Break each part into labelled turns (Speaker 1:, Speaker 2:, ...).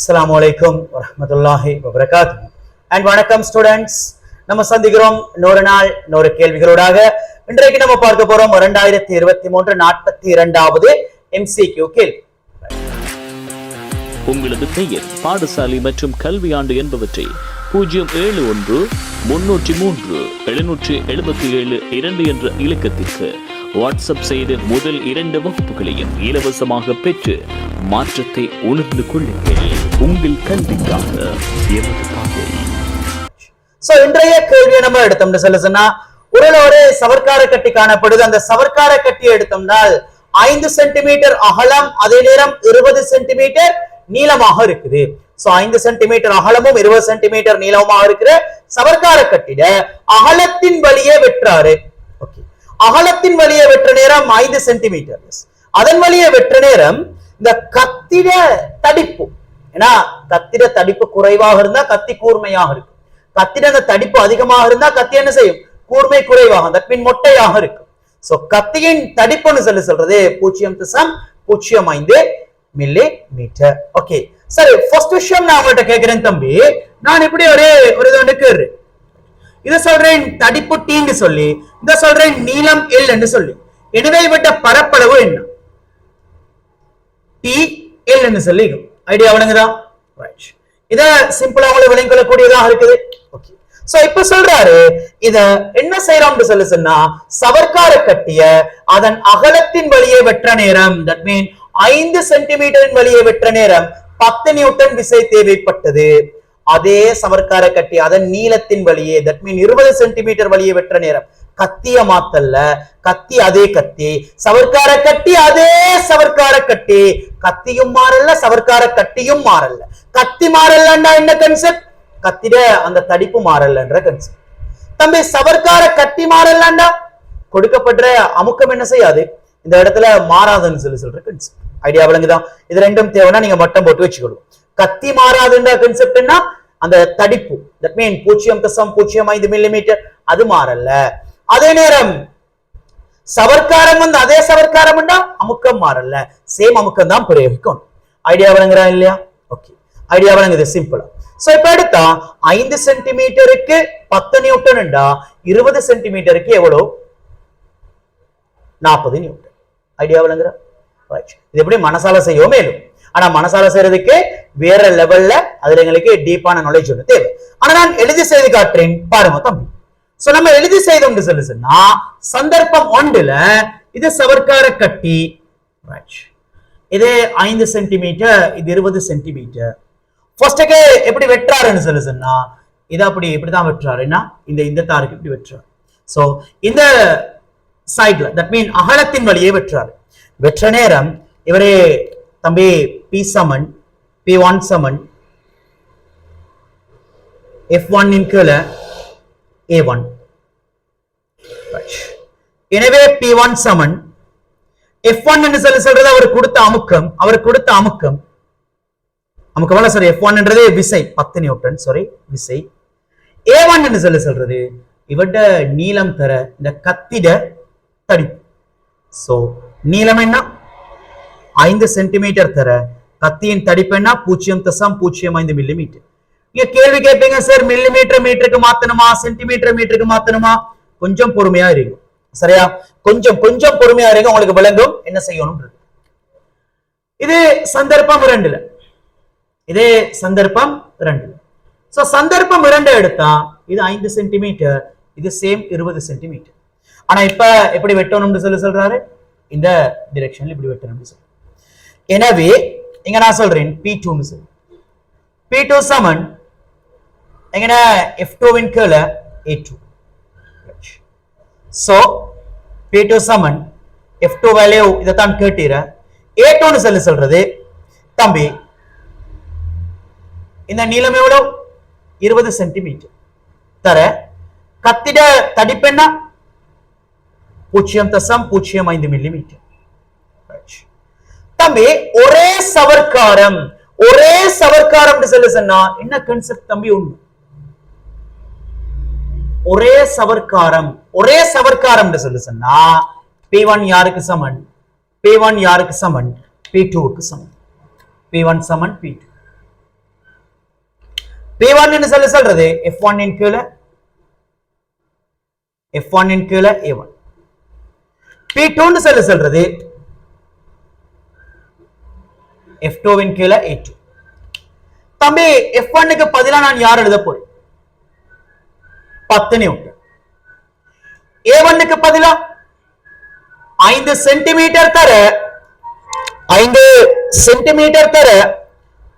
Speaker 1: அஸ்லாம் வலைக்கும் வரமத்துல்லாஹி வபரகாத் அண்ட் வணக்கம் ஸ்டூடெண்ட்ஸ் நம்ம சந்திக்கிறோம் நூறு நாள் நூறு கேள்விகளோடாக. இன்றைக்கு நம்ம பார்க்க போறோம் இரண்டாயிரத்தி இருபத்தி மூன்று நாற்பத்தி இரண்டாவது எம்சிக்யூ கேள்வி.
Speaker 2: உங்களது பெயர் பாடசாலை மற்றும் கல்வியாண்டு என்பவற்றை பூஜ்ஜியம் ஏழு ஒன்று முன்னூற்றி மூன்று எழுநூற்றி எழுபத்தி ஏழு இரண்டு என்ற இலக்கத்திற்கு வாட்ஸ்அப் செய்து முதல் இரண்டு வகுப்புகளையும் இலவசமாக பெற்று மாற்றத்தை உணர்ந்து கொள்ளுங்கள். உங்கள் கல்விக்காக எமது பாதை.
Speaker 1: சோ இன்றைய கேள்வியை நம்ம எடுத்தோம்னு சொல்ல சொன்னா உருள ஒரு சவர்க்கார கட்டி காணப்படுது. அந்த சவர்க்கார கட்டியை எடுத்தோம்னால் ஐந்து சென்டிமீட்டர் அகலம் அதே நேரம் இருபது சென்டிமீட்டர் நீளமாக இருக்குது. சோ ஐந்து சென்டிமீட்டர் அகலமும் இருபது சென்டிமீட்டர் நீளமாக இருக்கிற சவர்க்கார கட்டிட அகலத்தின் வழியே வெற்றாரு அகலத்தின் வழியே வெற்ற நேரம் ஐந்து சென்டிமீட்டர் அதன் வழியே வெற்ற நேரம் இந்த கத்திட தடிப்பு. ஏன்னா கத்திட தடிப்பு குறைவாக இருந்தா கத்தி கூர்மையாக இருக்கும். கத்திட அந்த தடிப்பு அதிகமாக இருந்தா கத்தி என்ன செய்யும்? கூர்மை குறைவாக தட் மீன் மொட்டையாக இருக்கும். சோ கத்தியின் தடிப்புன்னு சொல்லி சொல்றது பூஜ்ஜியம் திசம் பூஜ்ஜியம் ஐந்து மில்லி மீட்டர் ஓகே சரி ஃபர்ஸ்ட் விஷயம் நான் உங்கள்கிட்ட கேட்கிறேன் தம்பி. நான் இப்படி ஒரு ஒரு இது ஒன்று இத சொல்றேன் தடிப்பு டீன்னு சொல்லி இதை சொல்றேன் நீளம் எல் என்று சொல்லி. எனவே விட்ட பரப்பளவு என்ன? டி எல் என்று சொல்லி ஐடியா விளங்குதா? இத சிம்பிளா உங்களுக்கு விளங்கிக் கொள்ளக்கூடியதாக இருக்குது. ஓகே சோ இப்ப சொல்றாரு இத என்ன செய்யறோம்னு சொல்லி சொன்னா சவர்க்கார கட்டிய அதன் அகலத்தின் வழியே வெற்ற நேரம் தட் மீன் ஐந்து சென்டிமீட்டரின் வழியே வெற்ற நேரம் பத்து நியூட்டன் விசை தேவைப்பட்டது. அதே சவர்க்கார கட்டி அதன் நீளத்தின் வழியே தட் மீன் இருபது சென்டிமீட்டர் வழியே வெற்ற நேரம். கத்திய மாத்தல்ல கத்தி அதே கத்தி சவர்க்கார கட்டி அதே சவர்க்கார கட்டி கத்தியும் மாறல்ல சவர்க்கார கட்டியும் மாறல்ல. கத்தி மாறலன்னா என்ன கன்செப்ட் கத்திட அந்த தடிப்பு மாறலன்ற கன்செப்ட் தம்பி சவர்க்கார கட்டி மாறல்லண்டா கொடுக்கப்படுற அமுக்கம் என்ன செய்யாது? இந்த இடத்துல மாறாதுன்னு சொல்லி சொல்ற கன்செப்ட் ஐடியா விளங்குதான் இது ரெண்டும் தேவைன்னா நீங்க மட்டம் போட்டு வச்சுக்கணும். கத்தி மாறாதுன்ற என்ன? அந்த தடிப்பு. தட் மீன் பூஜ்ஜியம் தசம் பூஜ்ஜியம் ஐந்து மில்லிமீட்டர் அது மாறல்ல. அதே நேரம் சவர்க்காரம் வந்து அதே சவர்க்காரம் அமுக்கம் மாறல சேம் அமுக்கம் தான் பிரயோகிக்கணும். ஐடியா வழங்குறா இல்லையா? ஓகே ஐடியா வழங்குது சிம்பிளா சோ இப்ப எடுத்தா ஐந்து சென்டிமீட்டருக்கு பத்து நியூட்டன் இருபது சென்டிமீட்டருக்கு எவ்வளவு நாற்பது நியூட்டன் ஐடியா வழங்குறா? ரைட் இது எப்படி மனசால செய்யவும் மேலும். ஆனா மனசால செய்யறதுக்கு வேற லெவல்ல அதுல எங்களுக்கு டீப்பான நாலேஜ் ஒன்று தேவை. ஆனா நான் எழுதி செய்து காட்டுறேன். பாருங்க தம்பி. சோ நம்ம எழுதி செய்தோம்னு சொல்லு சொன்னா சந்தர்ப்பம் ஒன்றுல இது சவர்க்கார கட்டி இது ஐந்து சென்டிமீட்டர் இது இருபது சென்டிமீட்டர் ஃபர்ஸ்ட்டுக்கு எப்படி வெட்டுறாருன்னு சொல்லு சொன்னா இது அப்படி இப்படிதான் வெட்டுறாருன்னா இந்த இந்த தாருக்கு இப்படி வெட்டுறாரு. சோ இந்த சைட்ல தட் மீன் அகலத்தின் வழியே வெட்டுறாரு. வெற்ற நேரம் இவரே தம்பி பி சமன் பி ஒன் சமன் எஃப் ஒன் இன் கீழே ஏ ஒன் எனவே பி ஒன் சமன் எஃப் ஒன் என்று சொல்லி சொல்றது அவர் கொடுத்த அமுக்கம் அவர் கொடுத்த அமுக்கம். அமுக்கம் எவ்வளவு சார் எஃப் ஒன்ன்றது விசை பத்து நியூட்டன் சாரி விசை. ஏ ஒன் என்று சொல்லி சொல்றது இவட்ட நீளம் தர இந்த கத்திட தடி. சோ நீளம் என்ன? ஐந்து சென்டிமீட்டர் தர கத்தியின் தடிப்பெண்ணா பூஜ்ஜியம் தசம் பூஜ்ஜியம் ஐந்து மில்லிமீட்டர் நீங்க கேள்வி கேட்பீங்க சார் மில்லிமீட்டர் மீட்டருக்கு மாத்தணுமா? சென்டிமீட்டர் மீட்டருக்கு மாத்தணுமா? கொஞ்சம் பொறுமையா இருக்கும் சரியா? கொஞ்சம் கொஞ்சம் பொறுமையா இருங்க உங்களுக்கு விளங்கும் என்ன செய்யணும் இது சந்தர்ப்பம் இரண்டுல. இதே சந்தர்ப்பம் இரண்டுல. சோ சந்தர்ப்பம் இரண்டு எடுத்தா இது ஐந்து சென்டிமீட்டர் இது சேம் இருபது சென்டிமீட்டர் ஆனா இப்ப எப்படி வெட்டணும்னு சொல்லி சொல்றாரு? இந்த டிரெக்ஷன்ல இப்படி வெட்டணும்னு சொல்லி. எனவே இங்க நான் சொல்றேன் பி டூன்னு சொல்லி. பி டூ சமன் எங்கன்னா எஃப் டூவின் கீழே A two so P two Saman F two value இதைத்தான் கேட்டீர. ஏ டூன்னு சொல்லி சொல்றது தம்பி இந்த நீளம் எவ்வளவு இருபது சென்டிமீட்டர் தர கத்திட தடிப்பெண்ணா? பூஜ்ஜியம் தசம் பூஜ்ஜியம் ஐந்து மில்லிமீட்டர் தம்பி ஒரே சவர்க்காரம். ஒரே சவர்க்காரம் சொல்லி சொன்னா என்ன கன்செப்ட் தம்பி உண்டு? ஒரே சவர்க்காரம். ஒரே சவர்க்காரம் சொல்லி சொன்னா பி ஒன் யாருக்கு சமன்? பி ஒன் யாருக்கு சமன்? பி டூக்கு சமன். பி ஒன் சமன் பி டூ பி ஒன் சொல்லி சொல்றது எஃப் ஒன் இன் கியூல எஃப் ஒன் இன் கியூல ஏ ஒன் பி டூன்னு சொல்லி சொல்றது எஃப் டூவின் கீழே ஏ டூ தம்பி எஃப் ஒன்னுக்கு பதிலா நான் யார் எழுத போறேன்? பத்து நியூட்டன் ஏ ஒன்னுக்கு பதிலா? ஐந்து சென்டிமீட்டர் தர ஐந்து சென்டிமீட்டர் தர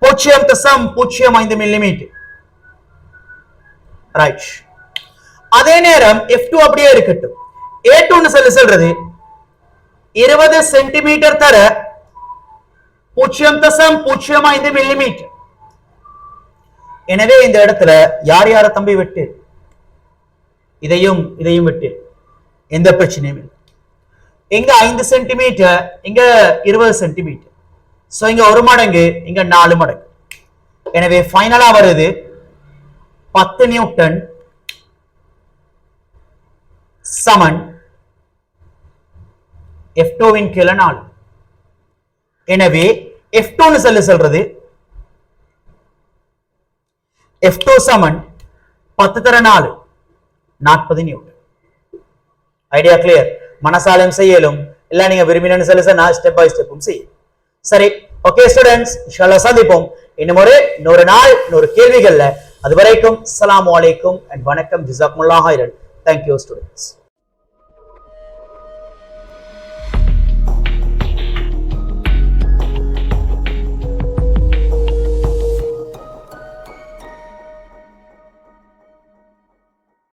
Speaker 1: பூஜ்ஜியம் தசம் பூஜ்ஜியம் ஐந்து மில்லிமீட்டர் ரைட் அதே நேரம் எஃப் டூ அப்படியே இருக்கட்டும். ஏ டூன்னு சொல்லி சொல்றது இருபது சென்டிமீட்டர் தர பூச்சியம் தசம் பூஜ்ஜியம் ஐந்து மில்லிமீட்டர். எனவே இந்த இடத்துல யார் யார தம்பி விட்டு இதையும் இதையும் விட்டு எந்த பிரச்சனையும் இல்லை. இங்க ஐந்து சென்டிமீட்டர் இங்க இருபது சென்டிமீட்டர். சோ இங்க ஒரு மடங்கு இங்க நாலு மடங்கு. எனவே ஃபைனலா வருது பத்து நியூட்டன் சமன் எஃப் டூவின் கீழே நாலு. எனவே எஃப் டூன்னு சொல்லி சொல்றது. எஃப் டூ சமன் பத்து தர நாலு. நாற்பது நியூட்டன். ஐடியா கிளியர் மனசாலையும் செய்யலும். இல்ல நீங்க விரும்பினு சொல்லி நான் ஸ்டெப் பை ஸ்டெப்பும் செய்யும் சரி ஓகே ஸ்டூடெண்ட்ஸ் இன்ஷால்லா சந்திப்போம். இன்னும் ஒரு நூறு நாள் நூறு கேள்விகள்ல. அது வரைக்கும் அஸ்ஸலாமு அண்ட் வணக்கம். ஜிசாக்முல்லா ஹைரன் தேங்க்யூ ஸ்டூடெண்ட்ஸ்